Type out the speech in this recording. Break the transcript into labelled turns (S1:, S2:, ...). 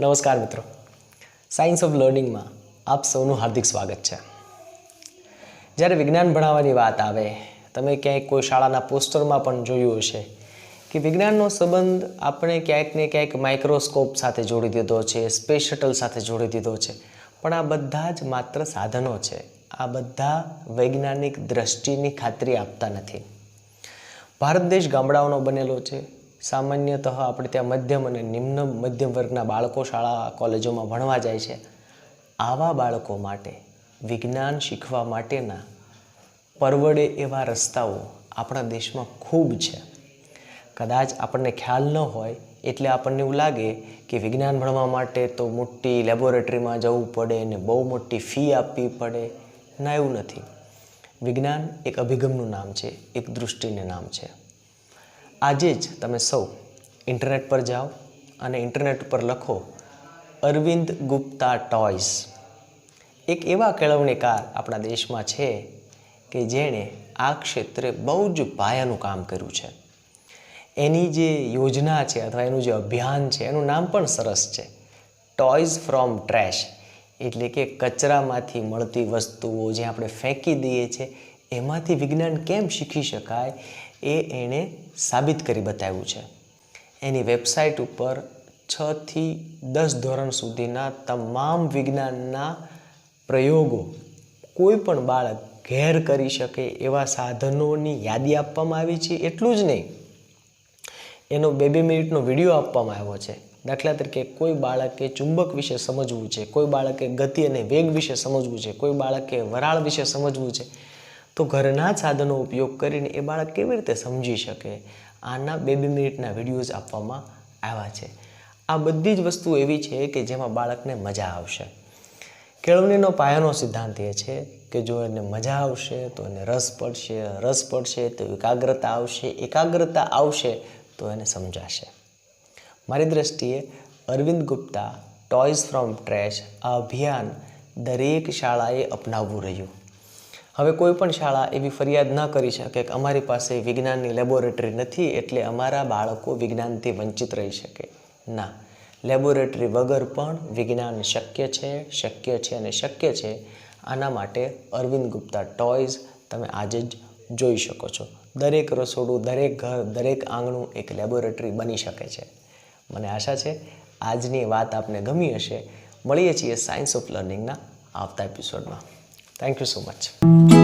S1: નમસ્કાર મિત્રો. Science of લર્નિંગમાં આપ સૌનું હાર્દિક સ્વાગત છે. જ્યારે વિજ્ઞાન ભણાવવાની વાત આવે, તમે ક્યાંય કોઈ શાળાના પોસ્ટરમાં પણ જોયું હશે કે વિજ્ઞાનનો સંબંધ આપણે ક્યાંક ને ક્યાંક માઇક્રોસ્કોપ સાથે જોડી દીધો છે સ્પેસ શટલ સાથે જોડી દીધો છે. પણ આ બધા જ માત્ર સાધનો છે. આ બધા વૈજ્ઞાનિક દ્રષ્ટિની ખાતરી આપતા નથી. ભારત દેશ ગામડાઓનો બનેલો છે. સામાન્યતઃ આપણે ત્યાં મધ્યમ અને નિમ્ન મધ્યમ વર્ગના બાળકો શાળા, કોલેજોમાં ભણવા જાય છે. આવા બાળકો માટે, વિજ્ઞાન શીખવા માટેના પરવડે એવા રસ્તાઓ આપણા દેશમાં ખૂબ છે. કદાચ આપણને ખ્યાલ ન હોય, એટલે આપણને એવું લાગે કે વિજ્ઞાન ભણવા માટે તો મોટી લેબોરેટરીમાં જવું પડે ને બહુ મોટી ફી આપવી પડે. ના, એવું નથી. વિજ્ઞાન એક અભિગમનું નામ છે, એક દૃષ્ટિને નામ છે. આજે જ તમે સૌ ઇન્ટરનેટ પર જાઓ અને ઇન્ટરનેટ પર લખો, અરવિંદ ગુપ્તા ટોયસ. એક એવા કેળવણીકાર આપણા દેશમાં છે કે જેણે આ ક્ષેત્રે બહુ જ પાયાનું કામ કર્યું છે. એની જે યોજના છે અથવા એનું જે અભિયાન છે, એનું નામ પણ સરસ છે. Toys from trash. એટલે કે કચરામાંથી મળતી વસ્તુઓ જે આપણે ફેંકી દઈએ છીએ એમાંથી વિજ્ઞાન કેમ શીખી શકાય એ એણે સાબિત કરી બતાવ્યું છે. એની વેબસાઇટ ઉપર છથી દસ ધોરણ સુધીના તમામ વિજ્ઞાનના પ્રયોગો કોઈ પણ બાળક ઘેર કરી શકે એવા સાધનોની યાદી આપવામાં આવી છે? એટલું જ નહીં. એનો બે બે મિનિટનો વીડિયો આપવામાં આવ્યો છે. દાખલા તરીકે કોઈ બાળકે ચુંબક વિશે સમજવું છે, કોઈ બાળકે ગતિ અને વેગ વિશે સમજવું છે, કોઈ બાળકે વરાળ વિશે સમજવું છે, તો ઘરના સાધનો ઉપયોગ કરીને એ બાળક કેવી રીતે સમજી શકે? આના બે બે મિનિટના વિડીયોઝ આપવામાં આવ્યા છે. આ બધી જ વસ્તુ એવી છે કે જેમાં બાળકને મજા આવશે. કેળવણીનો પાયાનો સિદ્ધાંત એ છે કે જો એને મજા આવશે, તો એને રસ પડશે રસ પડશે, તો એકાગ્રતા આવશે એકાગ્રતા આવશે, તો એને સમજાશે. મારી દ્રષ્ટિએ Arvind Gupta toys from trash આ અભિયાન દરેક શાળાએ અપનાવવું રહ્યું. હવે કોઈ પણ શાળા એવી ફરિયાદ ન કરી શકે કે અમારી પાસે વિજ્ઞાનની લેબોરેટરી નથી એટલે અમારા બાળકો વિજ્ઞાનથી વંચિત રહી શકે. ના લેબોરેટરી વગર પણ વિજ્ઞાન શક્ય છે શક્ય છે અને શક્ય છે. આના માટે અરવિંદ ગુપ્તા ટોયઝ તમે આજે જ જોઈ શકો છો. દરેક રસોડું, દરેક ઘર, દરેક આંગણું એક લેબોરેટરી બની શકે છે. મને આશા છે આજની વાત આપને ગમી હશે. મળીએ છીએ સાયન્સ ઓફ લર્નિંગના આવતા એપિસોડમાં થેન્ક યુ સો મચ